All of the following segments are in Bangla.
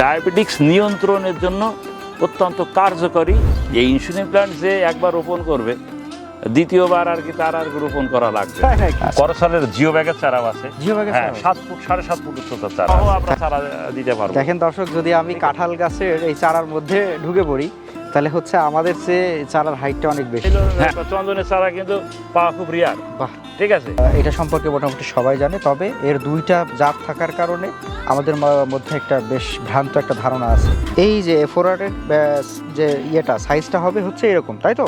ডায়াবেটিক্স নিয়ন্ত্রণের জন্য অত্যন্ত কার্যকরী এই ইনসুলিন প্ল্যান্ট যে একবার রোপণ করবে দ্বিতীয়বার আর কি তার আর রোপণ করা লাগবে? করসালের জিও ব্যাগের চারাও আছে। জিও ব্যাগের হ্যাঁ সাত ফুট সাড়ে সাত ফুট উচ্চতার চারা আমরা চারা দিতে পারব। দেখেন দর্শক যদি আমি কাঁঠাল গাছের এই চারার মধ্যে ঢুকে পড়ি তাহলে হচ্ছে আমাদের চেয়ে চারার হাইটটা অনেক বেশি। হ্যাঁ, চন্দনের চারা কিন্তু পাওয়া খুব রিয়ার বাহ। ঠিক আছে? এটা সম্পর্কে মোটামুটি সবাই জানে তবে এর দুইটা জাত থাকার কারণে আমাদের মধ্যে একটা বেশ ভ্রান্ত একটা ধারণা আছে। এই যে ফোরারের যে ইয়েটা সাইজটা হবে হচ্ছে এরকম তাই তো?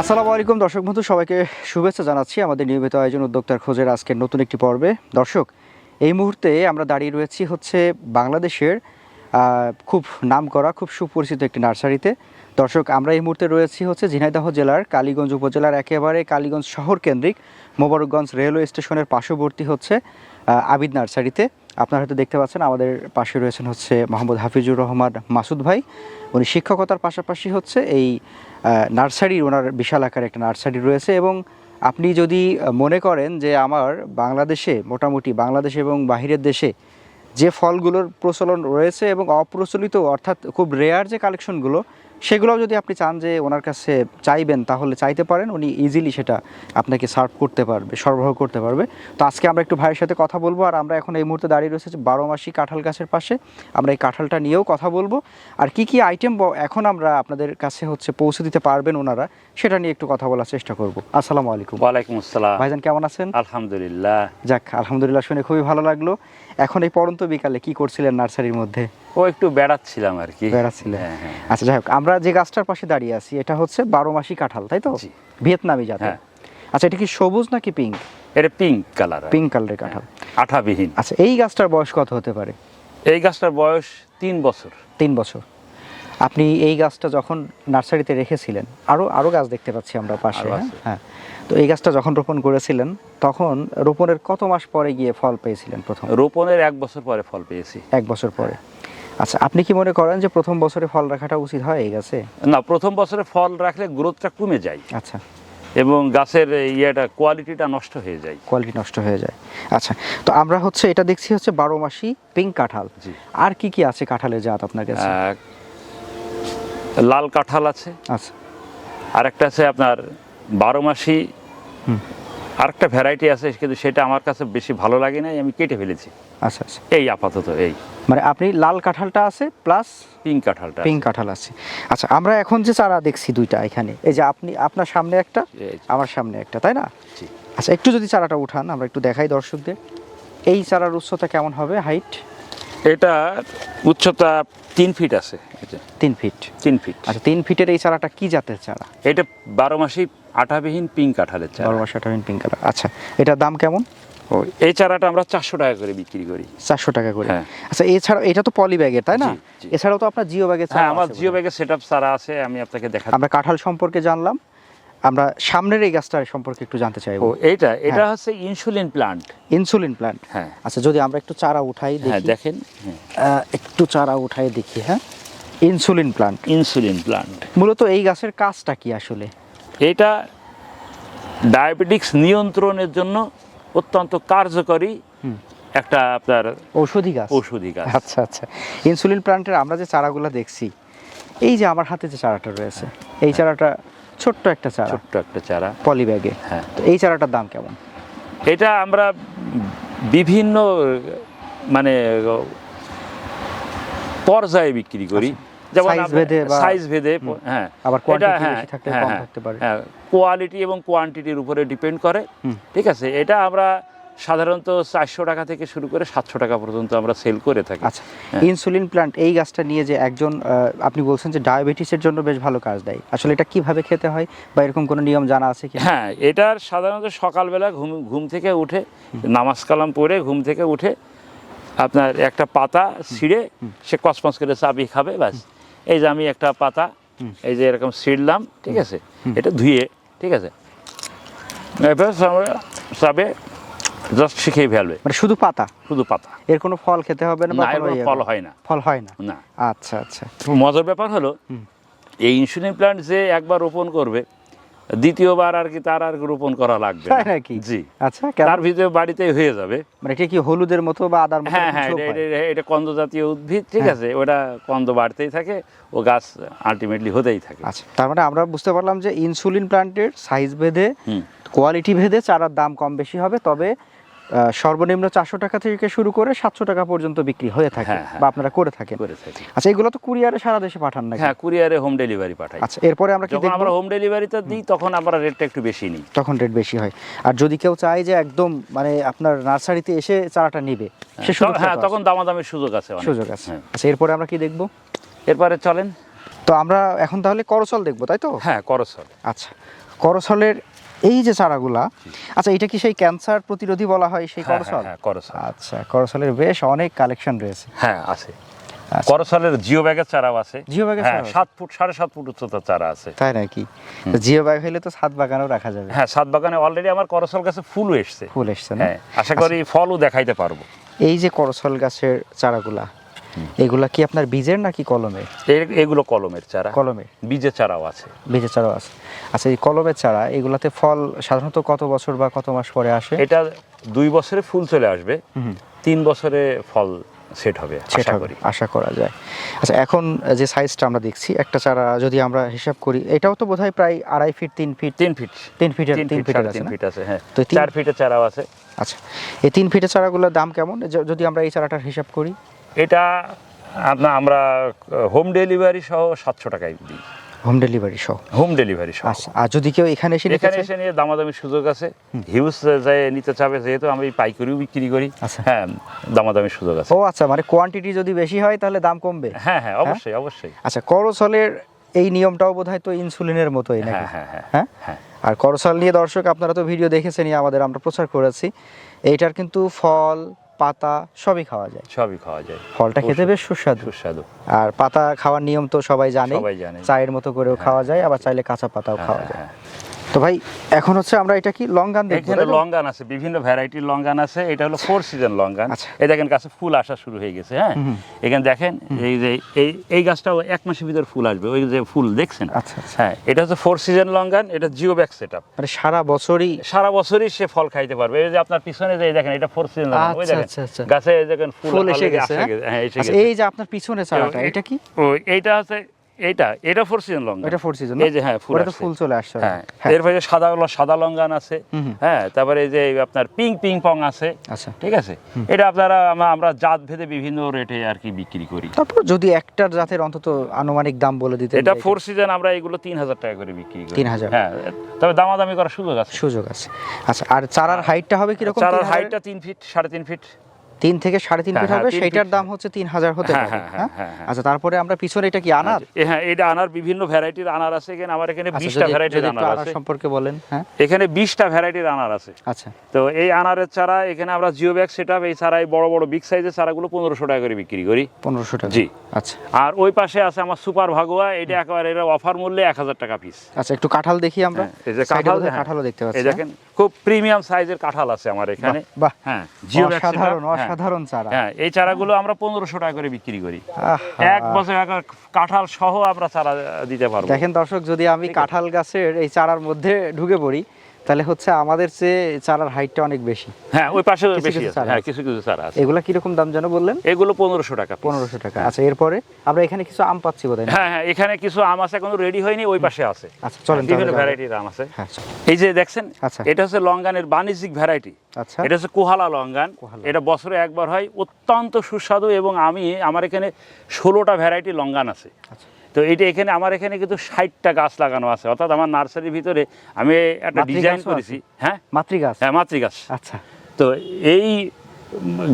আসসালামু আলাইকুম, দর্শক বন্ধু, সবাইকে শুভেচ্ছা জানাচ্ছি আমাদের নিয়মিত আয়োজন উদ্যোক্তার খোঁজের আজকের নতুন একটি পর্বে। দর্শক, এই মুহূর্তে আমরা দাঁড়িয়ে রয়েছি হচ্ছে বাংলাদেশের খুব নামকরা, খুব সুপরিচিত একটি নার্সারিতে। দর্শক, আমরা এই মুহূর্তে রয়েছি হচ্ছে ঝিনাইদহ জেলার কালীগঞ্জ উপজেলার একেবারে কালীগঞ্জ শহর কেন্দ্রিক মোবারকগঞ্জ রেলওয়ে স্টেশনের পার্শ্ববর্তী হচ্ছে আবিদ নার্সারিতে। আপনারা হয়তো দেখতে পাচ্ছেন, আমাদের পাশে রয়েছেন হচ্ছে মোহাম্মদ হাফিজুর রহমান মাসুদ ভাই। উনি শিক্ষকতার পাশাপাশি হচ্ছে এই নার্সারি ওনার বিশাল আকারে একটা নার্সারি রয়েছে এবং আপনি যদি মনে করেন যে আমার বাংলাদেশে, মোটামুটি বাংলাদেশ এবং বাহিরের দেশে যে ফলগুলোর প্রচলন রয়েছে এবং অপ্রচলিত অর্থাৎ খুব রেয়ার যে কালেকশনগুলো সেগুলোও যদি আপনি চান যে ওনার কাছে চাইবেন তাহলে চাইতে পারেন। উনি ইজিলি সেটা আপনাকে সার্ভ করতে পারবে সরবরাহ করতে পারবে। তো আজকে আমরা একটু ভাইয়ের সাথে কথা বলব আর আমরা এখন এই মুহূর্তে দাঁড়িয়ে রয়েছে বারো মাসি কাঁঠাল গাছের পাশে। আমরা এই কাঁঠালটা নিয়েও কথা বলব। আর কি কি আইটেম এখন আমরা আপনাদের কাছে হচ্ছে পৌঁছে দিতে পারবেন ওনারা সেটা নিয়ে একটু কথা বলার চেষ্টা করব। আসসালামু আলাইকুম। ওয়ালাইকুম আসসালাম। ভাইজান কেমন আছেন? আলহামদুলিল্লাহ। যাক আলহামদুলিল্লাহ শুনে খুবই ভালো লাগল। এখন এই পড়ন্ত বিকালে কি করছিলেন নার্সারির মধ্যে? ও একটু বেড়াচ্ছিলাম আর কি। বেড়াচ্ছিলেন। হ্যাঁ, হ্যাঁ। আচ্ছা যাই হোক আমরা যে গাছটার পাশে দাঁড়িয়ে আছি এটা হচ্ছে বারো মাসি কাঁঠাল তাই তো? ভিয়েতনামি জাতের। হ্যাঁ। আচ্ছা এটা কি সবুজ নাকি পিঙ্ক? এটা পিঙ্ক কালার পিঙ্ক কালারের কাঁঠাল। আঠাবিহীন। আচ্ছা এই গাছটার বয়স কত হতে পারে? এই গাছটার বয়স তিন বছর। তিন বছর। আপনি এই গাছটা যখন নার্সারিতে রেখেছিলেন আরও আরও গাছ দেখতে পাচ্ছি আমরা পাশে হ্যাঁ? হ্যাঁ। তো এই গাছটা যখন রোপণ করেছিলেন তখন রোপণের কত মাস পরে গিয়ে ফল পেয়েছিলেন প্রথম? রোপণের এক বছর পরে ফল পেয়েছি। এক বছর পরে। আচ্ছা আপনি কি মনে করেন যে প্রথম বছরে ফল রাখাটা উচিত হয় এই গাছে? না প্রথম বছরে ফল রাখলে গ্রোথটা কমে যায়। আচ্ছা। এবং গাছের ইয়েটা কোয়ালিটিটা নষ্ট হয়ে যায়। কোয়ালিটি নষ্ট হয়ে যায়। আচ্ছা তো আমরা হচ্ছে এটা দেখছি হচ্ছে বারো মাসি পিঙ্ক কাঁঠাল। আর কি কি আছে কাঁঠালের জাত আপনার কাছে? লাল কাঁঠাল আছে। আচ্ছা। আর একটা আছে আপনার বারো মাসি। আরেকটা ভ্যারাইটি আছে কিন্তু সেটা আমার কাছে বেশি ভালো লাগে না আমি কেটে ফেলেছি। আচ্ছা আচ্ছা। এই আপাতত এই। মানে আপনি লাল কাঁঠালটা আছে প্লাস পিঙ্ক কাঁঠালটা পিঙ্ক কাঁঠাল আছে। আচ্ছা আমরা এখন যে চারা দেখছি দুইটা এখানে এই যে আপনি আপনার সামনে একটা আমার সামনে একটা তাই না? আচ্ছা একটু যদি চারাটা উঠান আমরা একটু দেখাই দর্শকদের। এই চারার উচ্চতা কেমন হবে হাইট এটা উচ্চতা তিন ফিট আছে। তিন ফিট তিন ফিট আচ্ছা তিন ফিটের এই চারাটা কি জাতের চারা? এটা বারো মাসি আঠাবিহীন পিঙ্ক কাঁঠালের চারা। বারো মাস আঠাবিন পিঙ্ক কালার আচ্ছা এটার দাম কেমন? ও, এই চারাটা আমরা চারশো টাকা করে বিক্রি করি। চারশো টাকা করে। হ্যাঁ। আচ্ছা এছাড়া এটা তো পলি ব্যাগের তাই না। এছাড়াও তো আপনার জিও ব্যাগের হ্যাঁ আমার জিও ব্যাগের সেট আপ চারা আছে আমি আপনাকে দেখা আমরা কাঁঠাল সম্পর্কে জানলাম। আমরা সামনের এই গাছটার সম্পর্কে একটু জানতে ও এইটা এটা হ্যাঁ। হচ্ছে ইনসুলিন প্লান্ট ইনসুলিন প্লান্ট হ্যাঁ। আচ্ছা যদি আমরা একটু চারা উঠাই হ্যাঁ দেখি। দেখেন। হ্যাঁ, একটু চারা উঠাই দেখি হ্যাঁ। ইনসুলিন প্লান্ট ইনসুলিন প্লান্ট মূলত এই গাছের কাজটা কি আসলে? এটা ডায়াবেটিক্স নিয়ন্ত্রণের জন্য অত্যন্ত কার্যকরী একটা আপনার ঔষধি গাছ। ঔষধি গাছ। আচ্ছা আচ্ছা। ইনসুলিন প্ল্যান্টের আমরা যে চারাগুলো দেখছি এই যে আমার হাতে যে চারাটা রয়েছে এই চারাটা ছোট্ট একটা চারা। ছোট্ট একটা চারা। পলি ব্যাগে হ্যাঁ। তো এই চারাটার দাম কেমন? এটা আমরা বিভিন্ন মানে পর্যায়ে বিক্রি করি। যেমন Size ভেদে সাইজ ভেদে হ্যাঁ। আবার কোয়ান্টিটি হ্যাঁ হ্যাঁ, কম হ্যাঁ, থাকতে পারে। কোয়ালিটি এবং কোয়ান্টিটির উপরে ডিপেন্ড করে। ঠিক আছে? এটা আমরা সাধারণত চারশো টাকা থেকে শুরু করে সাতশো টাকা পর্যন্ত আমরা সেল করে থাকি। আচ্ছা। ইনসুলিন প্ল্যান্ট এই গাছটা নিয়ে যে একজন আপনি বলছেন যে ডায়াবেটিসের জন্য বেশ ভালো কাজ দেয়। আসলে এটা কীভাবে খেতে হয় বা এরকম কোনো নিয়ম জানা আছে কি হ্যাঁ এটার সাধারণত সকালবেলা ঘুম ঘুম থেকে উঠে নামাজ কালাম পড়ে ঘুম থেকে উঠে আপনার একটা পাতা ছিঁড়ে সে কসমস করে চাবি খাবে ব্যাস। এই যে আমি একটা পাতা এই যে এরকম ছিঁড়লাম ঠিক আছে? এটা ধুয়ে ঠিক আছে? এবার চাবে জাস্ট শিখেই ফেলবে। মানে শুধু পাতা? শুধু পাতা। এর কোনো ফল খেতে হবে না ফল হয় না। ফল হয় না? না। আচ্ছা আচ্ছা। মজার ব্যাপার হলো এই ইনসুলিন প্ল্যান্ট যে একবার রোপণ করবে দ্বিতীয়বার আর কি তার আর রোপণ করা লাগবে নাকি? জি। আচ্ছা তার ভিতরে বাড়িতে হয়ে যাবে। মানে এটা কি হলুদের মতো বা আদার মতো হ্যাঁ হ্যাঁ এটা- কন্দ জাতীয় উদ্ভিদ ঠিক হ্যাঁ। আছে? ওটা কন্দ বাড়তেই থাকে ও গাছ আলটিমেটলি হতেই থাকে। আচ্ছা তার মানে আমরা বুঝতে পারলাম যে ইনসুলিন প্লান্টের সাইজ ভেদে হুম। কোয়ালিটি ভেদে চারার দাম কম বেশি হবে তবে সর্বনিম্ন চারশো টাকা থেকে শুরু করে সাতশো টাকা পর্যন্ত বিক্রি হয়ে থাকে হ্যাঁ, হ্যাঁ। বা আপনারা করে থাকেন। থাকি। আচ্ছা এগুলো তো কুরিয়ারে সারা দেশে পাঠান নাকি? হ্যাঁ কুরিয়ারে হোম ডেলিভারি পাঠাই। আচ্ছা এরপরে আমরা কি যখন আমরা হোম ডেলিভারিতে দিই তখন আমরা রেটটা একটু বেশি নিই। তখন রেট বেশি হয়। আর যদি কেউ চায় যে একদম মানে আপনার নার্সারিতে এসে চারাটা নিবে সে তো- সুযোগটা হ্যাঁ তখন দামাদামির সুযোগ আছে। সুযোগ আছে। হ্যাঁ। আচ্ছা এরপরে আমরা কি দেখব? এরপরে চলেন। তো আমরা এখন তাহলে করসল দেখব তাই তো? হ্যাঁ করসল আচ্ছা করসলের এই যে চারাগুলা আচ্ছা এটা কি সেই ক্যান্সার প্রতিরোধী বলা হয় সেই হ্যাঁ, করসল? হ্যাঁ, করসল। আচ্ছা করসলের বেশ অনেক কালেকশন রয়েছে। হ্যাঁ আছে। আচ্ছা। করসলের জিও ব্যাগের চারাও আছে। জিও ব্যাগের হ্যাঁ সাত ফুট সাড়ে সাত ফুট উচ্চতার চারা আছে। তাই নাকি? জিও ব্যাগ হইলে তো ছাদ বাগানেও রাখা যাবে। হ্যাঁ সাত বাগানে অলরেডি আমার করসল গাছে ফুলও এসছে। ফুল এসছে না? হ্যাঁ আশা করি ফলও দেখাইতে পারব। এই যে করসল গাছের চারাগুলা এগুলা কি আপনার বীজের নাকি কলমের? এগুলো কলমের চারা। কলমের। বীজের চারাও আছে। বীজের চারাও আছে। আচ্ছা এই কলমের চারা এগুলাতে ফল সাধারণত কত বছর বা কত মাস পরে আসে? এটা দুই বছরে ফুল চলে আসবে। তিন বছরে ফল সেট হবে সেটা করি। আশা করা যায়। আচ্ছা এখন যে সাইজটা আমরা দেখছি একটা চারা যদি আমরা হিসাব করি এটাও তো বোধহয় প্রায় আড়াই ফিট তিন ফিট তিন ফিট তিন ফিটের তিন ফিট আছে তিন ফিট আছে হ্যাঁ। তো চার ফিটের চারাও আছে। আচ্ছা এই তিন ফিটের চারাগুলোর দাম কেমন? যদি আমরা এই চারাটার হিসাব করি। এটা আপনার আমরা হোম ডেলিভারি সহ সাতশো টাকায় দিই। হোম ডেলিভারি সহ? হোম ডেলিভারি সহ। আচ্ছা আর যদি কেউ এখানে এসে এখানে এসে নিয়ে দামাদামির সুযোগ আছে। হিউজ যায় নিতে চাবে যেহেতু আমি পাইকারিও বিক্রি করি। আচ্ছা। হ্যাঁ দামাদামির সুযোগ আছে। ও আচ্ছা মানে কোয়ান্টিটি যদি বেশি হয় তাহলে দাম কমবে। হ্যাঁ হ্যাঁ অবশ্যই অবশ্যই। আচ্ছা করসলের এই নিয়মটাও বোধহয় তো ইনসুলিনের মতোই নাকি? হ্যাঁ হ্যাঁ হ্যাঁ হ্যাঁ? হ্যাঁ। আর করসল নিয়ে দর্শক আপনারা তো ভিডিও দেখেছেনই আমাদের আমরা প্রচার করেছি। এইটার কিন্তু ফল পাতা সবই খাওয়া যায়। সবই খাওয়া যায়। ফলটা খেতে বেশ সুস্বাদু। সুস্বাদু। আর পাতা খাওয়ার নিয়ম তো সবাই জানে সবাই জানে। চায়ের মতো করেও খাওয়া যায় আবার চাইলে কাঁচা পাতাও খাওয়া হ্যাঁ, যায়। হ্যাঁ। তো ভাই এখন হচ্ছে আমরা এটা কি লঙ্গান দেখব এখানে? লঙ্গান আছে বিভিন্ন ভ্যারাইটির লঙ্গান আছে। এটা হলো ফোর সিজন লঙ্গান আচ্ছা। এই দেখেন গাছে ফুল আসা শুরু হয়ে গেছে হ্যাঁ? এখানে দেখেন এই যে এই এই গাছটাও এক মাসের ভিতর ফুল আসবে ওই যে ফুল দেখছেন? আচ্ছা আচ্ছা। হ্যাঁ এটা হচ্ছে ফোর সিজন লঙ্গান এটা জিও ব্যাক সেট মানে সারা বছরই সারা বছরই সে ফল খাইতে পারবে। এই যে আপনার পিছনে যে দেখেন এটা ফোর সিজন ওই আচ্ছা, দেখেন। আচ্ছা। গাছে এই দেখেন ফুল এসে গেছে হ্যাঁ? হ্যাঁ এসে গেছে। এই যে আপনার পিছনে চারাটা এটা কি? ও এইটা হচ্ছে এইটা এটা ফোর সিজন লঙ্গান এটা ফোর সিজন এই যে হ্যাঁ ফুল আসছে। ফুল চলে আসছে হ্যাঁ। হ্যাঁ। এরপরে সাদা সাদা লঙ্গান আছে। হ্যাঁ তারপরে এই যে আপনার পিং পিং পং আছে। আচ্ছা। ঠিক আছে? এটা আপনারা আমরা- আমরা জাত ভেদে বিভিন্ন রেটে আর কি বিক্রি করি। তারপর যদি একটার জাতের অন্তত আনুমানিক দাম বলে দিতে এটা ফোর সিজন আমরা এগুলো তিন হাজার টাকা করে বিক্রি করি। 3000 হ্যাঁ তবে দামাদামি করার সুযোগ আছে। সুযোগ আছে। আচ্ছা আর চারার হাইটটা হবে কীরকম? চারার 3000 হাইটটা তিন ফিট সাড়ে তিন ফিট তিন থেকে সাড়ে তিন হ্যাঁ, ফিট হ্যাঁ, হবে তিন সেইটার ফিট। দাম হচ্ছে তিন হাজার হতে হ্যাঁ, পারে হ্যাঁ, হ্যাঁ? হ্যাঁ, হ্যাঁ। আচ্ছা তারপরে আমরা পিছনে এটা কি আনার? হ্যাঁ এটা আনার বিভিন্ন ভ্যারাইটির আনার আছে এখানে আমার এখানে আচ্ছা বিশটা ভ্যারাইটির আনার আছে। সম্পর্কে বলেন হ্যাঁ। এখানে বিশটা ভ্যারাইটির আনার আছে। আচ্ছা। তো এই আনারের চারা এখানে আমরা জিও ব্যাগ সেট আপ এই চারা এই বড় বড় বিগ সাইজের চারাগুলো পনেরোশো টাকা করে বিক্রি করি। পনেরোশো টাকা। জি। আচ্ছা। আর ওই পাশে আছে আমার সুপার ভাগুয়া এটা একেবারে অফার মূল্যে এক হাজার টাকা পিস আচ্ছা একটু কাঁঠাল দেখি আমরা। হ্যাঁ, এই যে কাঁঠাল হ্যাঁ, কাঁঠালও দেখতে পাচ্ছি এই দেখেন খুব প্রিমিয়াম সাইজের কাঁঠাল আছে আমার এখানে। হ্যাঁ অসাধারণ হ্যাঁ। অসাধারণ চারা। হ্যাঁ এই চারাগুলো আমরা পনেরোশো টাকা করে বিক্রি করি। এক বছর একা কাঁঠাল সহ আমরা চারা দিতে পারব। দেখেন দর্শক যদি আমি কাঁঠাল গাছের এই চারার মধ্যে ঢুকে পড়ি তাহলে হচ্ছে আমাদের চেয়ে চারার হাইটটা অনেক বেশি। হ্যাঁ ওই পাশে বেশি আছে। হ্যাঁ কিছু কিছু চারা আছে। এগুলা কীরকম দাম যেন বললেন? এগুলো পনেরোশো টাকা। পনেরোশো টাকা। আচ্ছা এরপরে আমরা এখানে কিছু আম পাচ্ছি বোধ হয় হ্যাঁ হ্যাঁ এখানে কিছু আম আছে এখনও রেডি হয়নি ওই পাশে আছে। আচ্ছা চলেন বিভিন্ন ভ্যারাইটির আম আছে। হ্যাঁ এই যে দেখছেন আচ্ছা। এটা হচ্ছে লঙ্গানের বাণিজ্যিক ভ্যারাইটি আচ্ছা। এটা হচ্ছে কোহালা লঙ্গান। এটা বছরে একবার হয়। অত্যন্ত সুস্বাদু এবং আমি আমার এখানে ষোলোটা ভ্যারাইটি লঙ্গান আছে। আচ্ছা। তো এটা এখানে আমার এখানে কিন্তু ষাটটা গাছ লাগানো আছে। অর্থাৎ আমার নার্সারির ভিতরে আমি একটা ডিজাইন করেছি। হ্যাঁ? মাতৃগাছ? হ্যাঁ মাতৃগাছ। আচ্ছা। তো এই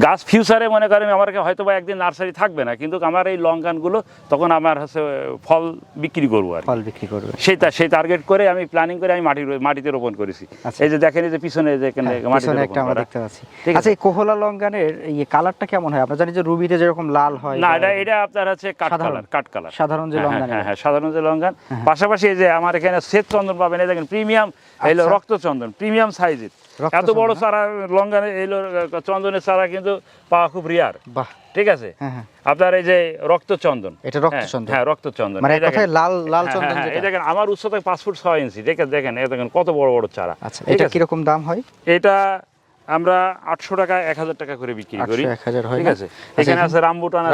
গাছ ফিউচারে মনে করেন আমার হয়তো বা একদিন নার্সারি থাকবে না কিন্তু আমার এই লঙ্কানগুলো তখন আমার হচ্ছে ফল বিক্রি করব আর ফল বিক্রি করবে। সেটা সেই টার্গেট করে আমি প্ল্যানিং করে আমি মাটি মাটিতে রোপণ করেছি। আচ্ছা। এই যে দেখেন এই যে পিছনে যে হ্যাঁ, মাটিতে একটা আমরা দেখতে পাচ্ছি। ঠিক আচ্ছা এই কোহলা লঙ্কানের এই কালারটা কেমন হয়? আমরা জানি যে রুবিতে যেরকম লাল হয় না এটা এটা আপনার হচ্ছে কাঠ সাধারণ। কালার কাঠ কালার সাধারণ যে হ্যাঁ, লঙ্কান হ্যাঁ হ্যাঁ সাধারণ যে লঙ্কান পাশাপাশি এই যে আমার এখানে শ্বেত চন্দন পাবেন এই দেখেন প্রিমিয়াম হলো আচ্ছা। রক্তচন্দন প্রিমিয়াম সাইজের রক্ত এত বড় চন্দন, চারা লঙ্গানে এই চন্দনের চারা কিন্তু পাওয়া খুব রিয়ার বাহ। ঠিক আছে? হ্যাঁ হ্যাঁ। আপনার এই যে রক্তচন্দন এটা রক্তচন্দন। হ্যাঁ রক্তচন্দন মানে এই দেখেন। লাল লাল হ্যাঁ, চন্দন হ্যাঁ, যেটা। এই দেখেন আমার উচ্চতা পাঁচ ফুট ছয় ইঞ্চি। দেখেন দেখেন দেখেন কত বড় বড় চারা। আচ্ছা এটা? কীরকম দাম হয়? এটা আমরা আটশো টাকা এক হাজার টাকা করে বিক্রি করি। 800, 1000 ঠিক আছে? আচ্ছা, এখানে আছে রামবুটান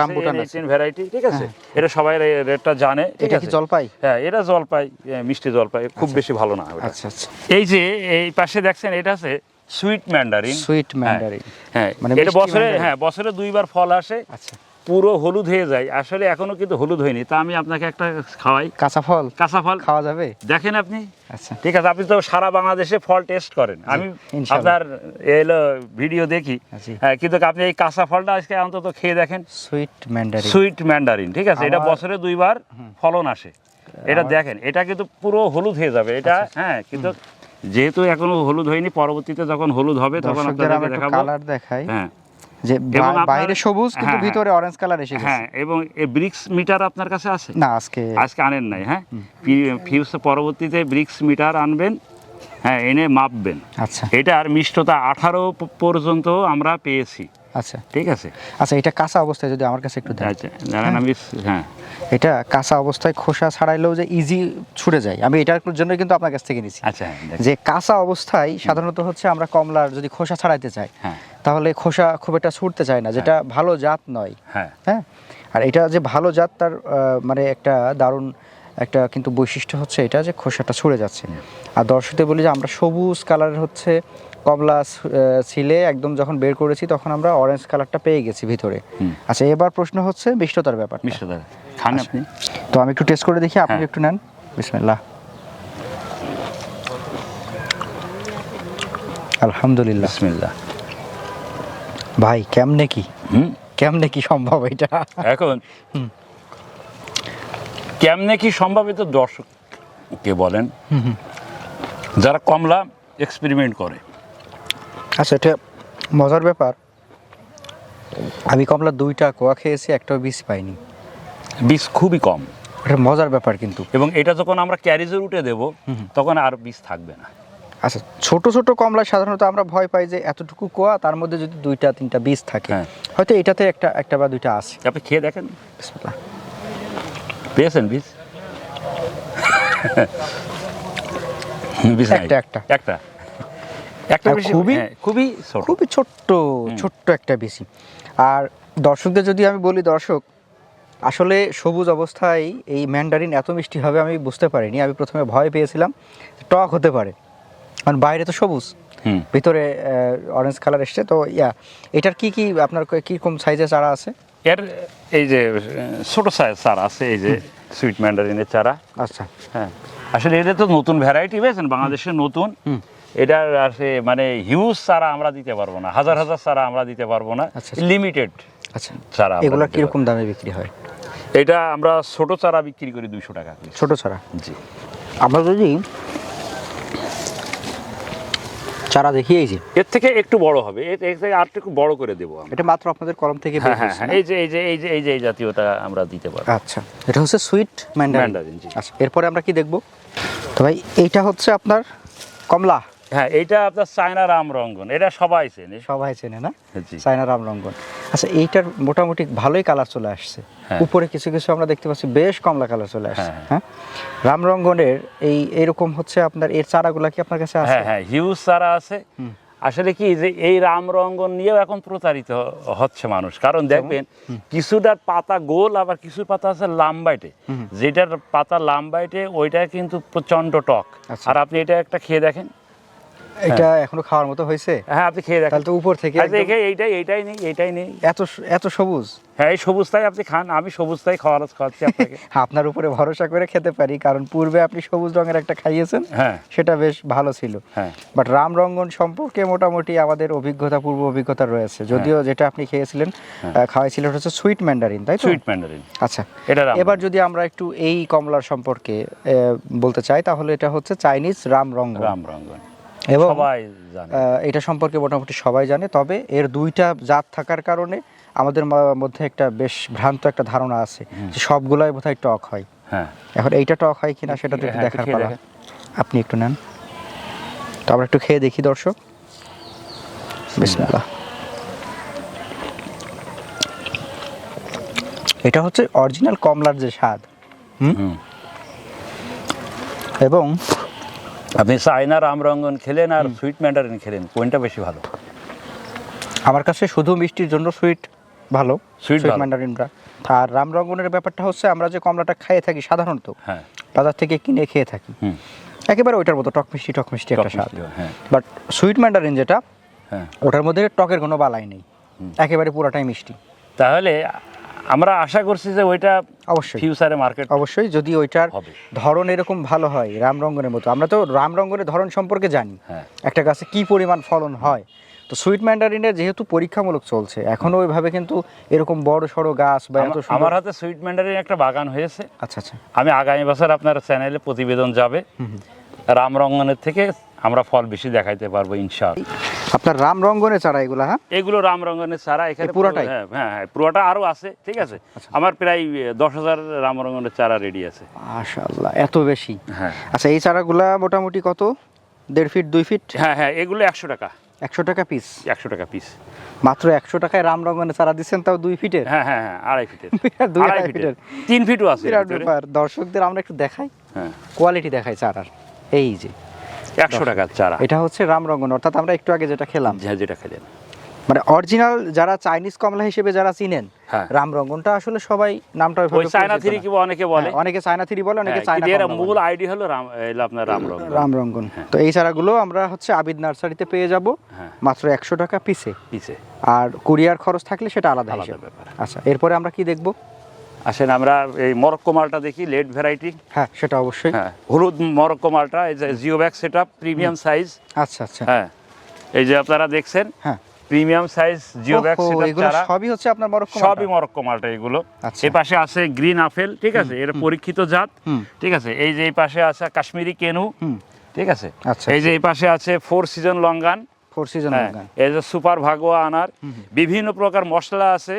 আছে। ভ্যারাইটি ঠিক আছে? এটা সবাই রেটটা জানে ঠিক এটা আছে? জলপাই? হ্যাঁ এটা জলপাই মিষ্টি জলপাই খুব বেশি ভালো না আচ্ছা আচ্ছা। এই যে এই পাশে দেখছেন এটা আছে সুইট ম্যান্ডারিন সুইট ম্যান্ডারিন হ্যাঁ মানে এটা বছরে হ্যাঁ বছরে দুইবার ফল আসে। আচ্ছা। পুরো হলুদ হয়ে যায়। আসলে এখনও কিন্তু হলুদ হয়নি। তা আমি আপনাকে একটা খাওয়াই। কাঁচা ফল? কাঁচা ফল। খাওয়া যাবে? দেখেন আপনি। আচ্ছা। ঠিক আছে আপনি তো সারা বাংলাদেশে ফল টেস্ট করেন। আমি আপনার এলো ভিডিও দেখি। হ্যাঁ, কিন্তু আপনি এই কাঁচা ফলটা আজকে অন্তত খেয়ে দেখেন। সুইট ম্যান্ডারিন সুইট ম্যান্ডারিন ঠিক আছে? এটা বছরে দুইবার ফলন আসে। এটা দেখেন এটা কিন্তু পুরো হলুদ হয়ে যাবে। এটা আচ্ছা। হ্যাঁ কিন্তু যেহেতু এখনও হলুদ হয়নি পরবর্তীতে যখন হলুদ হবে তখন একটু দেখাবো। কালার দেখাই। হ্যাঁ। যে বাইরে সবুজ কিন্তু হ্যাঁ, হ্যাঁ। ভিতরে অরেঞ্জ কালার এসে হ্যাঁ এবং এই ব্রিক্স মিটার আপনার কাছে আছে? না আজকে আজকে আনেন নাই হ্যাঁ? ফিউজ পরবর্তীতে ব্রিক্স মিটার আনবেন হ্যাঁ এনে মাপবেন। আচ্ছা। এটার মিষ্টতা আঠারো পর্যন্ত আমরা পেয়েছি। আচ্ছা। ঠিক আছে? আচ্ছা এটা কাঁচা অবস্থায় যদি আমার কাছে একটু আচ্ছা জানেন আমি হ্যাঁ। এটা কাঁচা অবস্থায় খোসা ছাড়াইলেও যে ইজি ছুটে যায়। আমি এটার জন্য কিন্তু আপনার কাছ থেকে নিছি। আচ্ছা হ্যাঁ, যে কাঁচা অবস্থায় সাধারণত হচ্ছে আমরা কমলার যদি খোসা ছাড়াইতে চাই হ্যাঁ। তাহলে খোসা খুব একটা ছুটতে চায় না যেটা ভালো জাত নয়। হ্যাঁ। হ্যাঁ? আর এটা যে ভালো জাত তার মানে একটা দারুণ একটা কিন্তু বৈশিষ্ট্য হচ্ছে এটা যে খোসাটা ছুড়ে যাচ্ছে। আর দর্শকদের বলি যে আমরা সবুজ কালারের হচ্ছে কমলা ছিলে একদম যখন বের করেছি তখন আমরা অরেঞ্জ কালারটা পেয়ে গেছি ভিতরে। আচ্ছা এবার প্রশ্ন হচ্ছে মিষ্টতার ব্যাপার মিষ্টতা খান আচ্ছা। আপনি? তো আমি একটু টেস্ট করে দেখি আপনি হ্যাঁ। একটু নেন। বিসমিল্লাহ। আলহামদুলিল্লাহ। বিসমিল্লাহ। ভাই কেমনে কি? হুম? কেমনে কি সম্ভব এটা? এখন কেমনে কি সম্ভাবিত দর্শককে বলেন? যারা কমলা এক্সপেরিমেন্ট করে। আচ্ছা এটা মজার ব্যাপার। আমি কমলা দুইটা কোয়া খেয়েছি একটাও বিষ পাইনি। বিষ খুবই কম। এটা মজার ব্যাপার কিন্তু। এবং এটা যখন আমরা ক্যারিজে রুটে দেব তখন আর বিষ থাকবে না। আচ্ছা ছোট ছোট কমলা সাধারণত আমরা ভয় পাই যে এতটুকু কোয়া তার মধ্যে যদি দুইটা তিনটা বীজ থাকে হ্যাঁ। হয়তো এটাতে একটা একটা বা দুইটা আছে। আপনি খেয়ে দেখেন। বিসমিল্লাহ। পেয়েছেন বীজ। একটা, একটা। একটা? একটা খুবই- হ্যাঁ, খুবই খুবই ছোট্ট ছোট্ট একটা বেশি। আর দর্শকদের যদি আমি বলি দর্শক আসলে সবুজ অবস্থায় এই ম্যান্ডারিন এত মিষ্টি হবে আমি বুঝতে পারিনি। আমি প্রথমে ভয় পেয়েছিলাম টক হতে পারে। কারণ বাইরে তো সবুজ। হুম। ভিতরে অরেঞ্জ কালার এসছে তো ইয়া এটার কি কি আপনার ক- কীরকম সাইজের চারা আছে? এর এই যে ছোট সাইজ চারা আছে এই যে সুইট ম্যান্ডারিনের চারা। আচ্ছা। হ্যাঁ। আসলে এটা তো নতুন ভ্যারাইটি পেয়েছেন বাংলাদেশের নতুন। এটার আসে মানে হিউজ চারা আমরা দিতে পারব না। হাজার হাজার চারা আমরা দিতে পারব না। আচ্ছা। লিমিটেড আচ্ছা। চারা আমরা এগুলা কীরকম দামে বিক্রি হয়? এটা আমরা ছোট চারা বিক্রি করি দুইশো টাকা। ছোট চারা? জি। আমরা যদি চারা দেখিয়েছি এর থেকে একটু বড় হবে। এর থেকে আর একটু বড় করে দেবো এটা মাত্র আপনাদের কলম থেকে হ্যাঁ হ্যাঁ হ্যাঁ? এই যে এই যে এই যে এই যে এই জাতীয়টা আমরা দিতে পারি আচ্ছা। এটা হচ্ছে সুইট ম্যান্ডারিন, আচ্ছা এরপরে আমরা কি দেখব? তো ভাই এইটা হচ্ছে আপনার কমলা। হ্যাঁ এইটা আপনার চায়না রাম রঙ্গন এটা সবাই চেনে। সবাই চেনে না? চায়না রামরঙ্গন। আচ্ছা এইটার মোটামুটি ভালোই কালার চলে আসছে। হ্যাঁ। উপরে কিছু কিছু আমরা দেখতে পাচ্ছি বেশ কমলা কালার চলে আসছে। হ্যাঁ, হ্যাঁ? রামরঙ্গনের এই এরকম হচ্ছে আপনার এর চারাগুলা কি আপনার কাছে আছে? হ্যাঁ হ্যাঁ হিউজ চারা আছে। আসলে কি যে এই রামরঙ্গন নিয়েও এখন প্রতারিত হচ্ছে মানুষ। কারণ দেখবেন কিছুটার পাতা গোল আবার কিছু পাতা আছে লাম্বাইটে। যেটার পাতা লাম্বাইটে ওইটা কিন্তু প্রচণ্ড টক। আচ্ছা। আর আপনি এটা একটা খেয়ে দেখেন এটা এখনও খাওয়ার মতো হয়েছে? হ্যাঁ আপনি খেয়ে দেখেন। তাহলে তো উপর থেকে এখানে এইটাই এইটাই নেই এইটাই নেই। এত এত সবুজ? হ্যাঁ এই সবুজটাই আপনি খান আমি সবুজটাই খাওয়ার খাওয়াচ্ছি আপনাকে। আপনার উপরে ভরসা করে খেতে পারি কারণ পূর্বে আপনি সবুজ রঙের একটা খাইয়েছেন হ্যাঁ। সেটা বেশ ভালো ছিল। হ্যাঁ। বাট রামরঙ্গন সম্পর্কে মোটামুটি আমাদের অভিজ্ঞতা পূর্ব অভিজ্ঞতা রয়েছে। যদিও যেটা আপনি খেয়েছিলেন আহ, খাওয়াইছিলেন হচ্ছে সুইট ম্যান্ডারিন তাই সুইট ম্যান্ডারিন আচ্ছা এটা এবার যদি আমরা একটু এই কমলার সম্পর্কে বলতে চাই তাহলে এটা হচ্ছে চাইনিজ রামরঙ্গন রামরঙ্গন এবং সবাই জানে। এটা সম্পর্কে মোটামুটি সবাই জানে। তবে এর দুইটা জাত থাকার কারণে আমাদের মধ্যে একটা বেশ ভ্রান্ত একটা ধারণা আছে যে সবগুলাই বোধহয় টক হয়। হ্যাঁ। এখন এইটা টক হয় কিনা সেটা তো একটু হ্যাঁ, দেখার পালা। আপনি একটু নেন। তো আমরা একটু খেয়ে দেখি দর্শক। বিসমিল্লাহ। এটা হচ্ছে অরিজিনাল কমলার যে স্বাদ? হুম। এবং আপনি চায়না রামরঙ্গন খেলেন আর সুইট ম্যান্ডারিন খেলেন কোনটা বেশি ভালো? আমার কাছে শুধু মিষ্টির জন্য সুইট ভালো সুইট ম্যান্ডারিনটা। আর রামরঙ্গনের ব্যাপারটা হচ্ছে আমরা যে কমলাটা খেয়ে থাকি সাধারণত হ্যাঁ। বাজার থেকে কিনে খেয়ে থাকি। হুম। একেবারে ওইটার মতো টক মিষ্টি টক মিষ্টি একটা স্বাদ। হ্যাঁ। বাট সুইট ম্যান্ডারিন যেটা হ্যাঁ। ওটার মধ্যে টকের কোনো বালাই নেই। একেবারে পুরোটাই মিষ্টি। তাহলে আমরা আশা করছি যে ওইটা অবশ্যই। ফিউচারে মার্কেট অবশ্যই যদি ওইটার ধরন এরকম ভালো হয় রামরঙ্গনের মতো। আমরা তো রামরঙ্গনের ধরন সম্পর্কে জানি। হ্যাঁ। একটা গাছে কি পরিমাণ ফলন হয়। তো সুইট ম্যান্ডারিনের যেহেতু পরীক্ষামূলক চলছে এখনও ওইভাবে কিন্তু এরকম বড় সড়ো গাছ বা এত আমার হাতে সুইট ম্যান্ডারিন একটা বাগান হয়েছে। আচ্ছা আচ্ছা। আমি আগামী বছর আপনার চ্যানেলে প্রতিবেদন যাবে। রামরঙ্গনের থেকে আমরা ফল বেশি দেখাইতে পারব ইনশাআল্লাহ। আপনার রামরঙ্গনের চারা এগুলা হ্যাঁ? এগুলো রামরঙ্গনের চারা এখানে পুরাটাই? হ্যাঁ হ্যাঁ হ্যাঁ পুরোটা আরও আছে ঠিক আছে? আমার প্রায় দশ হাজার রামরঙ্গনের চারা রেডি আছে। মাশাআল্লাহ এত বেশি? হ্যাঁ। আচ্ছা এই চারাগুলা মোটামুটি কত? দেড় ফিট দুই ফিট? হ্যাঁ হ্যাঁ এগুলো একশো টাকা। একশো টাকা পিস একশো টাকা পিস মাত্র একশো টাকায় রামরঙ্গনের চারা দিচ্ছেন তাও দুই ফিটের? হ্যাঁ হ্যাঁ হ্যাঁ আড়াই ফিটের। দুই আড়াই ফিটের। তিন ফিটও আছে দর্শকদের আমরা একটু দেখাই। হ্যাঁ। কোয়ালিটি দেখাই চারার। এই যে একশো টাকার চারা। এটা হচ্ছে রামরঙ্গন অর্থাৎ আমরা একটু আগে যেটা খেলাম। যা যেটা খেলেন। মানে অরিজিনাল যারা চাইনিজ কমলা হিসেবে যারা চিনেন হ্যাঁ। রামরঙ্গনটা আসলে সবাই নামটা ওই চায়না থ্রি কি অনেকে বলে? হ্যাঁ, অনেকে চায়না থ্রি বলে অনেকে হ্যাঁ, চায়না এর মূল আইডি হলো রাম আপনার রামরঙ্গন রামরঙ্গন তো এই চারাগুলো আমরা হচ্ছে আবিদ নার্সারিতে পেয়ে যাব হ্যাঁ। মাত্র একশো টাকা পিসে পিছে আর কুরিয়ার খরচ থাকলে সেটা আলাদা আলাদা ব্যাপার। আচ্ছা এরপরে আমরা কি দেখব? আসেন আমরা এই মরক্কো মালটা দেখি লেট ভ্যারাইটি। হ্যাঁ সেটা অবশ্যই। হ্যাঁ হলুদ মরক্কো মালটা এই যে geo bag set up premium size. আচ্ছা আচ্ছা। হ্যাঁ এই যে আপনারা দেখছেন হ্যাঁ। Premium size geo bag set up এগুলো সবই হচ্ছে আপনার মরক্কো সবই। মরক্কো মালটা এগুলো। আচ্ছা। এই পাশে আছে গ্রিন আপেল ঠিক আছে? এর পরীক্ষিত জাত ঠিক আছে? এই যে এই পাশে আছে কাশ্মীরি কেনু ঠিক আছে? আচ্ছা, এই যে এই পাশে আছে four season longan four season হ্যাঁ এই যে সুপার ভাগোয়া আনার বিভিন্ন প্রকার মশলা আছে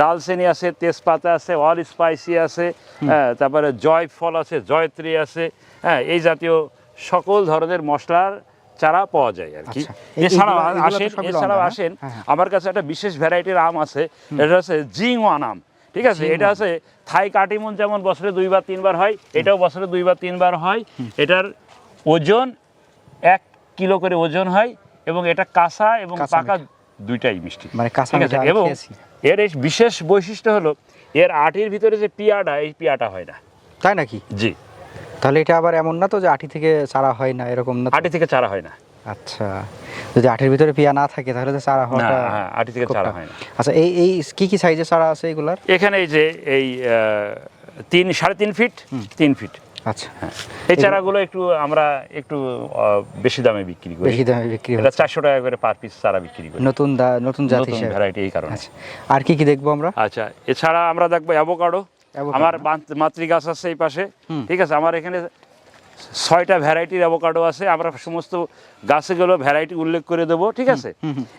ডালচেনি আছে তেজপাতা আছে অল স্পাইসি আছে হ্যাঁ তারপরে জয় ফল আছে জয়ত্রী আছে হ্যাঁ এই জাতীয় সকল ধরনের মশলার চারা পাওয়া যায় আর কি। আচ্ছা। এছাড়াও আসেন এছাড়াও আসেন হ্যাঁ? হ্যাঁ, আমার কাছে একটা বিশেষ ভ্যারাইটির আম আছে এটা হচ্ছে জিংওয়া আম ঠিক আছে? এটা আছে থাই কাটিমন যেমন বছরে দুইবার তিনবার হয় এটাও বছরে দুইবার তিনবার হয়। এটার ওজন এক কিলো করে ওজন হয় এবং এটা কাঁচা এবং পাকা দুইটাই মিষ্টি। মানে কাঁচা এবং এর এই বিশেষ বৈশিষ্ট্য হলো এর আটির ভিতরে যে পিয়াটা এই পিয়াটা হয় না। তাই নাকি? জি। তাহলে এটা আবার এমন না তো যে আটি থেকে চারা হয় না এরকম না আটি থেকে চারা হয় না। আচ্ছা। যদি আটির ভিতরে পিয়া না থাকে তাহলে তো চারা হয় না হওয়াটা হ্যাঁ আটি থেকে চারা হয় না। আচ্ছা এই এই কি কি সাইজের চারা আছে এগুলার? এখানে এই যে এই তিন সাড়ে তিন ফিট তিন ফিট আচ্ছা। এই চারাগুলো একটু আমরা একটু বেশি দামে বিক্রি করি। বেশি দামে বিক্রি এটা চারশো টাকা করে পার পিস চারা বিক্রি করি। নতুন নতুন জাত হিসেবে। ভ্যারাইটি এই কারণে। আচ্ছা। আর কি কি দেখব আমরা? আচ্ছা এছাড়া আমরা দেখব অ্যাভোকাডো। আমার মাত- মাতৃ গাছ আছে এই পাশে। ঠিক আছে আমার এখানে ছয়টা ভ্যারাইটির অ্যাভোকাডো আছে। আমরা সমস্ত গাছগুলো ভ্যারাইটি উল্লেখ করে দেবো ঠিক আছে?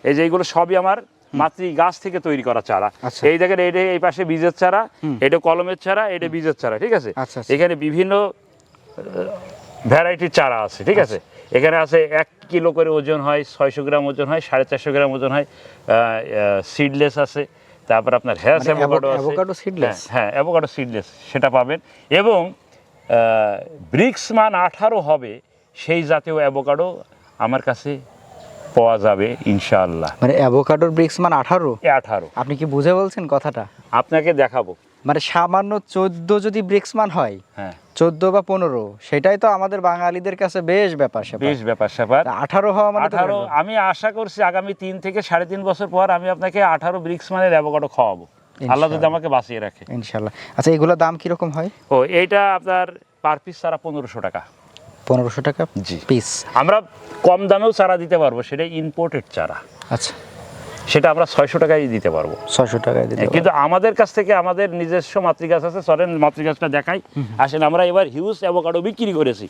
এই যে এইগুলো সবই আমার মাতৃ গাছ থেকে তৈরি করা চারা। আচ্ছা। এই দেখেন এটা এই পাশে বীজের চারা এটা কলমের চারা এটা বীজের চারা ঠিক আছে? আচ্ছা, আচ্ছা। এখানে বিভিন্ন ভ্যারাইটির চারা আছে ঠিক আছে? এখানে আছে এক কিলো করে ওজন হয় ছয়শো গ্রাম ওজন হয় সাড়ে চারশো গ্রাম ওজন হয় সিডলেস আছে। তারপর আপনার হ্যাস মানে অ্যাভোকাডো হ্যাঁ অ্যাভোকাডো সিডলেস সেটা পাবেন। এবং ব্রিক্স মান আঠারো হবে সেই জাতীয় অ্যাভোকাডো আমার কাছে পাওয়া যাবে ইনশাআল্লাহ। মানে অ্যাভোকাডোর ব্রিক্স মান আঠারো? আঠারো। আপনি কি বুঝে বলছেন কথাটা? আপনাকে দেখাবো। মানে সামান্য চোদ্দ যদি ব্রিক্স মান হয় হ্যাঁ। চোদ্দ বা পনেরো সেটাই তো আমাদের বাঙালিদের কাছে বেশ ব্যাপার স্যাপার। বেশ ব্যাপার স্যাপার। আঠারো হওয়া মানে তো আঠারো। আমি আশা করছি আগামী তিন থেকে সাড়ে তিন বছর পর আমি আপনাকে আঠারো ব্রিক্স মানের অ্যাভোকাডো খাওয়াবো। আল্লাহ যদি আমাকে বাঁচিয়ে রাখে। ইনশাল্লাহ আচ্ছা এগুলোর দাম কীরকম হয়? ও এইটা আপনার পার পিস চারা পনেরোশো টাকা। পনেরোশো টাকা জি। পিস আমরা কম দামেও চারা দিতে পারব সেটা ইম্পোর্টেড চারা। আচ্ছা। সেটা আমরা ছয়শো টাকায় দিতে পারব। ছয়শো টাকায় দিতে কিন্তু আমাদের কাছ থেকে আমাদের নিজস্ব মাতৃগাছ আছে সরেন মাতৃগাছটা দেখাই। আসেন আমরা এবার হিউজ অ্যাভোকাডো বিক্রি করেছি।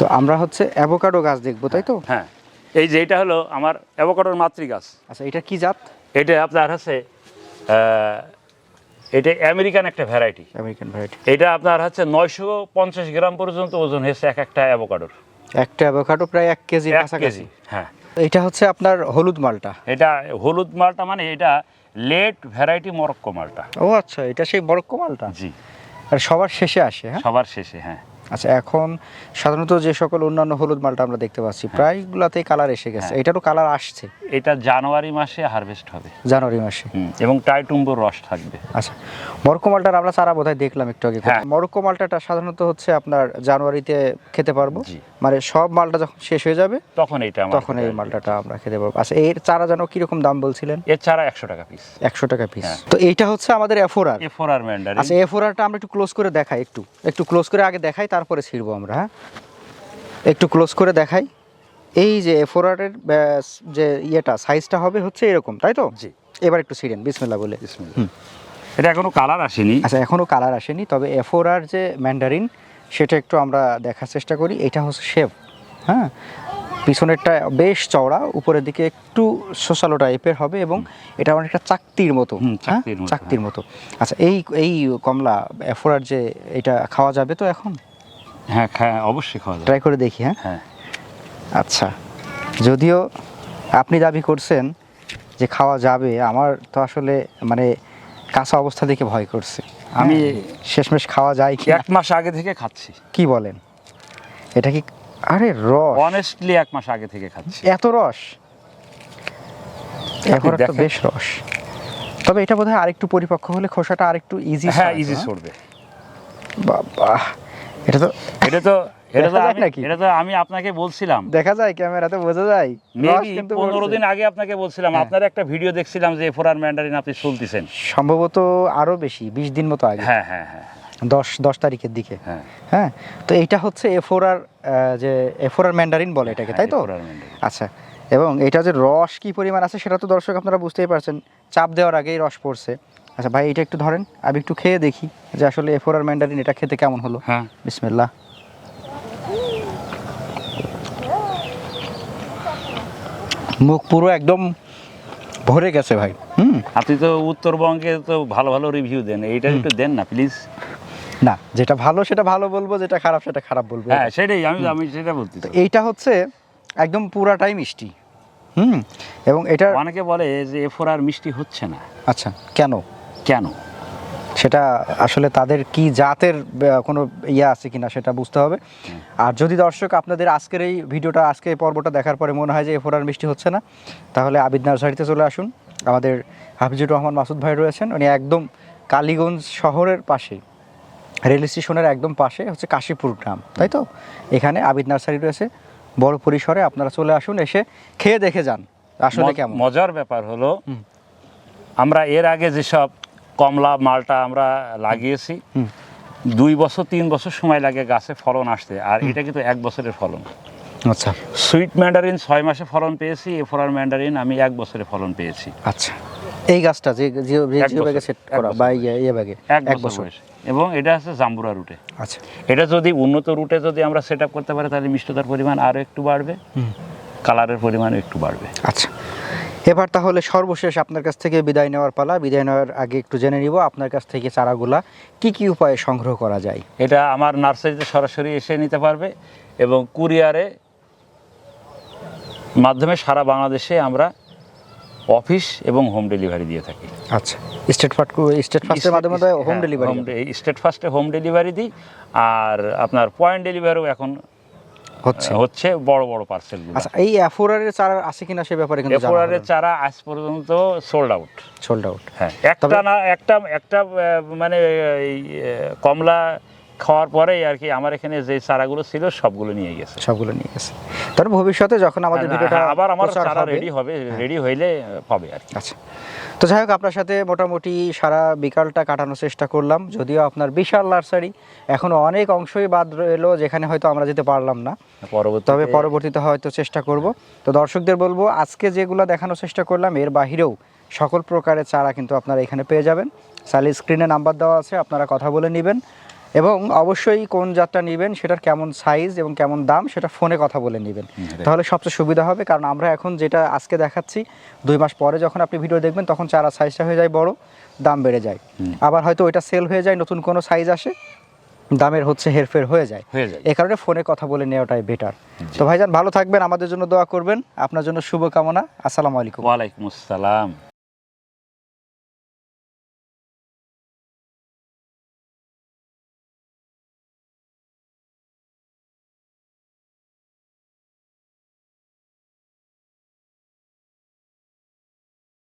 তো আমরা হচ্ছে অ্যাভোকাডো গাছ দেখব তাই তো? হ্যাঁ। এই যে এটা হলো আমার অ্যাভোকাডোর মাতৃগাছ। আচ্ছা এটা কি জাত? এটা আপনার হচ্ছে আহ, এটা আমেরিকান একটা ভ্যারাইটি আমেরিকান ভ্যারাইটি এটা আপনার হচ্ছে নয়শো পঞ্চাশ গ্রাম পর্যন্ত ওজন হয়েছে এক একটা অ্যাভোকাডোর। একটা অ্যাভোকাডো প্রায় এক কেজি এক কেজি হ্যাঁ। এটা হচ্ছে আপনার হলুদ মালটা। এটা হলুদ মালটা মানে এটা লেট ভ্যারাইটি মরক্কো মালটা। ও আচ্ছা এটা সেই মরক্কো মালটা? জি। আর সবার শেষে আসে হ্যাঁ? সবার শেষে হ্যাঁ। আচ্ছা এখন সাধারণত যে সকল অন্যান্য হলুদ মালটা আমরা দেখতে পাচ্ছি প্রায়গুলাতেই কালার এসে গেছে। হ্যাঁ। এটারও কালার আসছে? এটা জানুয়ারি মাসে হারভেস্ট হবে। জানুয়ারি মাসে। এবং টাইটুম্বর রস থাকবে। আচ্ছা মরক্কো মালটার আমরা চারা বোধহয় দেখলাম একটু আগে। হ্যাঁ। মরক্কো মালটাটা সাধারণত হচ্ছে আপনার জানুয়ারিতে খেতে পারব। মানে সব মালটা যখন শেষ হয়ে যাবে তখন এটা তখন এই মালটাটা আমরা খেতে পারব। আচ্ছা এর চারা যেন কীরকম দাম বলছিলেন? এর চারা একশো টাকা পিস একশো টাকা পিস হ্যাঁ। তো এইটা হচ্ছে আমাদের এফোরার এ ফোর আর ম্যান্ডারিন আচ্ছা এফোরারটা আমরা একটু ক্লোজ করে দেখাই একটু। একটু ক্লোজ করে আগে দেখাই তারপরে ছিড়বো আমরা হ্যাঁ? একটু ক্লোজ করে দেখাই। এই যে এফোরারের যে ইয়েটা সাইজটা হবে হচ্ছে এরকম তাই তো? জি। এবার একটু ছিঁড়েন বিসমিল্লা বলে। এটা এখনও কালার আসেনি। আচ্ছা এখনও কালার আসেনি তবে এফোরার যে ম্যান্ডারিন সেটা একটু আমরা দেখার চেষ্টা করি। এটা হচ্ছে শেপ হ্যাঁ? পিছনেরটা বেশ চওড়া উপরের দিকে একটু শোষালো টাইপের হবে এবং এটা অনেকটা চাকতির মতো হুম, হ্যাঁ? চাকতির মতো, চাকতির মতো। আচ্ছা এই এই কমলা এফোরার যে এটা খাওয়া যাবে তো এখন? হ্যাঁ হ্যাঁ অবশ্যই খাওয়া ট্রাই করে দেখি হ্যাঁ? হ্যাঁ। আচ্ছা। যদিও আপনি দাবি করছেন যে খাওয়া যাবে আমার তো আসলে মানে কাঁচা অবস্থা দেখে ভয় করছে। আমি হ্যাঁ, শেষমেশ খাওয়া যায় কি এক মাস আগে থেকে খাচ্ছি। কি বলেন? এটা কি আরে রস। অনেস্টলি এক মাস আগে থেকে খাচ্ছি। এত রস? এখন বেশ রস। তবে এটা বোধহয় আরেকটু পরিপক্ক হলে খোসাটা আরেকটু ইজি হ্যাঁ ইজি সরবে বাবা। এটা তো এটা তো এটা তো দেখা নাকি? এটা তো আমি আপনাকে বলছিলাম। দেখা যায় ক্যামেরাতে বোঝা যায়। মেবি পনেরো দিন আগে আপনাকে বলছিলাম। হ্যাঁ। আপনার একটা ভিডিও দেখছিলাম যে ফোরার ম্যান্ডারিন আপনি চলতেছেন। সম্ভবত আরও বেশি বিশ দিন মতো আগে। হ্যাঁ হ্যাঁ হ্যাঁ দশ দশ তারিখের দিকে। হ্যাঁ। হ্যাঁ? তো এইটা হচ্ছে এফোর আর যে এফোর আর ম্যান্ডারিন বলে এটাকে তাই তো? আচ্ছা। এবং এটা যে রস কি পরিমাণ আছে সেটা তো দর্শক আপনারা বুঝতেই পারছেন। চাপ দেওয়ার আগেই রস পড়ছে। আচ্ছা ভাই এটা একটু ধরেন আমি একটু খেয়ে দেখি যে আসলে এফোর আর ম্যান্ডারিন এটা খেতে কেমন হলো। হ্যাঁ। বিসমিল্লা মুখ পুরো একদম ভরে গেছে ভাই হুম। আপনি তো উত্তরবঙ্গে তো ভালো ভালো রিভিউ দেন এইটা একটু দেন না প্লিজ না যেটা ভালো সেটা ভালো বলব যেটা খারাপ সেটা খারাপ বলব। হ্যাঁ সেটাই আমি আমি সেটা বলতে তো এইটা হচ্ছে একদম পুরাটাই মিষ্টি হুম। এবং এটা অনেকে বলে যে এ ফোর আর মিষ্টি হচ্ছে না। আচ্ছা কেন? কেন? সেটা আসলে তাদের কি জাতের কোনো ইয়ে আছে কিনা সেটা বুঝতে হবে। আর যদি দর্শক আপনাদের আজকের এই ভিডিওটা আজকে এই পর্বটা দেখার পরে মনে হয় যে এ ফোরার মিষ্টি হচ্ছে না তাহলে আবিদ নার্সারিতে চলে আসুন। আমাদের হাফিজুর রহমান মাসুদ ভাই রয়েছেন উনি একদম কালীগঞ্জ শহরের পাশে রেল স্টেশনের একদম পাশে হচ্ছে কাশীপুর গ্রাম তাই তো? এখানে আবিদ নার্সারি রয়েছে বড় পরিসরে আপনারা চলে আসুন এসে খেয়ে দেখে যান আসলে কেমন? মজার ব্যাপার হলো আমরা এর আগে যেসব কমলা মালটা আমরা লাগিয়েছি। দুই বছর তিন বছর সময় লাগে গাছে ফলন আসতে আর এটা কিন্তু এক বছরের ফলন। আচ্ছা। সুইট ম্যান্ডারিন ছয় মাসে ফলন পেয়েছি এ ফোরার ম্যান্ডারিন আমি এক বছরে ফলন পেয়েছি। আচ্ছা। এই গাছটা যে জিও ব্যাগে সেট করা বা ইয়ে ব্যাগে এক বছর এবং এটা আছে জাম্বুরা রুটে। আচ্ছা। এটা যদি উন্নত রুটে যদি আমরা সেট করতে পারি তাহলে মিষ্টতার পরিমাণ আরও একটু বাড়বে। কালারের পরিমাণ একটু বাড়বে। আচ্ছা। এবার তাহলে সর্বশেষ আপনার কাছ থেকে বিদায় নেওয়ার পালা। বিদায় নেওয়ার আগে একটু জেনে নিব আপনার কাছ থেকে চারাগুলা কি কি উপায়ে সংগ্রহ করা যায়। এটা আমার নার্সারিতে সরাসরি এসে নিতে পারবে এবং কুরিয়ারে মাধ্যমে সারা বাংলাদেশে আমরা অফিস এবং হোম ডেলিভারি দিয়ে থাকি। আচ্ছা স্টেট ফাস্ট স্টেট ফাস্টের মাধ্যমে হোম হ্যাঁ, ডেলিভারি স্টেট ফার্স্টে হোম ডেলিভারি দিই। আর আপনার পয়েন্ট ডেলিভারিও এখন হচ্ছে? হচ্ছে বড় বড় পার্সেল আচ্ছা এই অ্যাফোরারের চারা আছে কিনা সে ব্যাপারে কিন্তু এফোরারের চারা আজ পর্যন্ত সোল্ড আউট সোল্ড আউট হ্যাঁ একটা না একটা একটা মানে এই কমলা খাওয়ার পরেই আর কি আমার এখানে যে চারাগুলো ছিল সবগুলো নিয়ে গেছে। সবগুলো নিয়ে গেছে। তার ভবিষ্যতে যখন আমাদের হ্যাঁ, ভিডিওটা হ্যাঁ, আবার আমার চারা রেডি হবে রেডি হইলে আহ, পাবে আর কি। আচ্ছা। তো যাই হোক আপনার সাথে মোটামুটি সারা বিকালটা কাটানোর চেষ্টা করলাম যদিও আপনার বিশাল নার্সারি এখনও অনেক অংশই বাদ রইল যেখানে হয়তো আমরা যেতে পারলাম না। পরবর্তী তবে পরবর্তীতে হয়তো চেষ্টা করব। তো দর্শকদের বলব আজকে যেগুলো দেখানোর চেষ্টা করলাম এর বাহিরেও সকল প্রকারের চারা কিন্তু আপনারা এখানে পেয়ে যাবেন। সালি স্ক্রিনে নাম্বার দেওয়া আছে আপনারা কথা বলে নেবেন। এবং অবশ্যই কোন জাতটা নেবেন সেটার কেমন সাইজ এবং কেমন দাম সেটা ফোনে কথা বলে নেবেন। তাহলে সবচেয়ে সুবিধা হবে কারণ আমরা এখন যেটা আজকে দেখাচ্ছি দুই মাস পরে যখন আপনি ভিডিও দেখবেন তখন চারা সাইজটা হয়ে যায় বড় দাম বেড়ে যায়। আবার হয়তো ওইটা সেল হয়ে যায় নতুন কোনো সাইজ আসে দামের হচ্ছে হেরফের হয়ে যায়। এ কারণে ফোনে কথা বলে নেওয়াটাই বেটার তো ভাইজান ভালো থাকবেন আমাদের জন্য দোয়া করবেন। আপনার জন্য শুভকামনা। আসসালামু আলাইকুম। ওয়ালাইকুম আসসালাম।